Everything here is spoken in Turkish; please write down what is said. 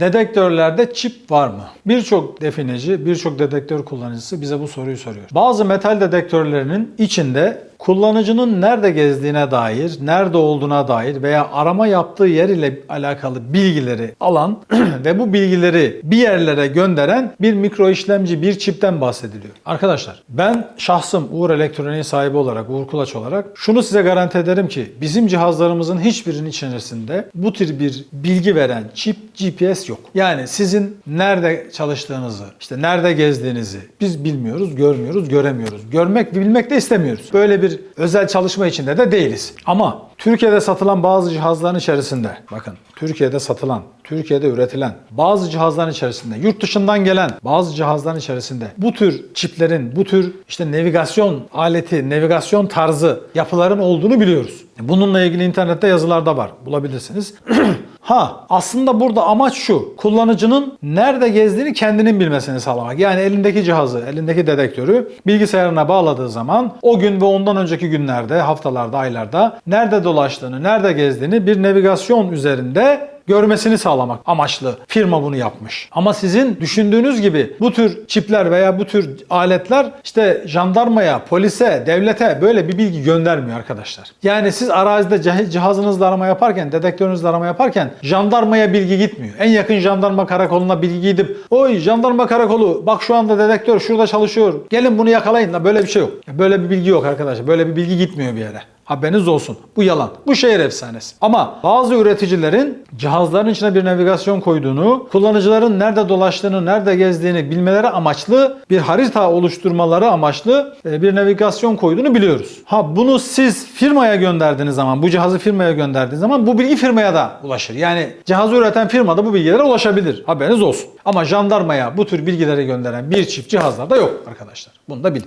Dedektörlerde çip var mı? Birçok defineci, birçok dedektör kullanıcısı bize bu soruyu soruyor. Bazı metal dedektörlerinin içinde kullanıcının nerede gezdiğine dair, nerede olduğuna dair veya arama yaptığı yer ile alakalı bilgileri alan ve bu bilgileri bir yerlere gönderen bir mikro işlemci, bir çipten bahsediliyor. Arkadaşlar ben şahsım Uğur Elektronik'in sahibi olarak, Uğur Kulaç olarak şunu size garanti ederim ki bizim cihazlarımızın hiçbirinin içerisinde bu tür bir bilgi veren çip, GPS yok. Yani sizin nerede çalıştığınızı, işte nerede gezdiğinizi biz bilmiyoruz, görmüyoruz, göremiyoruz. Görmek, bilmek de istemiyoruz. Böyle bir özel çalışma içinde de değiliz. Ama Türkiye'de satılan bazı cihazların içerisinde, bakın Türkiye'de satılan, Türkiye'de üretilen bazı cihazların içerisinde, yurt dışından gelen bazı cihazların içerisinde bu tür çiplerin, bu tür işte navigasyon aleti, navigasyon tarzı yapıların olduğunu biliyoruz. Bununla ilgili internette yazılar da var. Bulabilirsiniz. Ha aslında burada amaç şu. Kullanıcının nerede gezdiğini kendinin bilmesini sağlamak. Yani elindeki cihazı, elindeki dedektörü bilgisayarına bağladığı zaman o gün ve ondan önceki günlerde, haftalarda, aylarda nerede dolaştığını, nerede gezdiğini bir navigasyon üzerinde görmesini sağlamak amaçlı firma bunu yapmış. Ama sizin düşündüğünüz gibi bu tür çipler veya bu tür aletler işte jandarmaya, polise, devlete böyle bir bilgi göndermiyor arkadaşlar. Yani siz arazide cih- cihazınızla arama yaparken, dedektörünüzle arama yaparken jandarmaya bilgi gitmiyor. En yakın jandarma karakoluna bilgi gidip oy jandarma karakolu bak şu anda dedektör şurada çalışıyor. Gelin bunu yakalayın da böyle bir şey yok. Böyle bir bilgi yok arkadaşlar. Böyle bir bilgi gitmiyor bir yere. Haberiniz olsun. Bu yalan. Bu şehir efsanesi. Ama bazı üreticilerin cihazların içine bir navigasyon koyduğunu, kullanıcıların nerede dolaştığını, nerede gezdiğini bilmeleri amaçlı bir harita oluşturmaları amaçlı e, bir navigasyon koyduğunu biliyoruz. Ha bunu siz firmaya gönderdiğiniz zaman, bu cihazı firmaya gönderdiğiniz zaman bu bilgi firmaya da ulaşır. Yani cihazı üreten firma da bu bilgilere ulaşabilir. Haberiniz olsun. Ama jandarmaya bu tür bilgileri gönderen bir çift cihazlar da yok arkadaşlar. Bunu da bilin.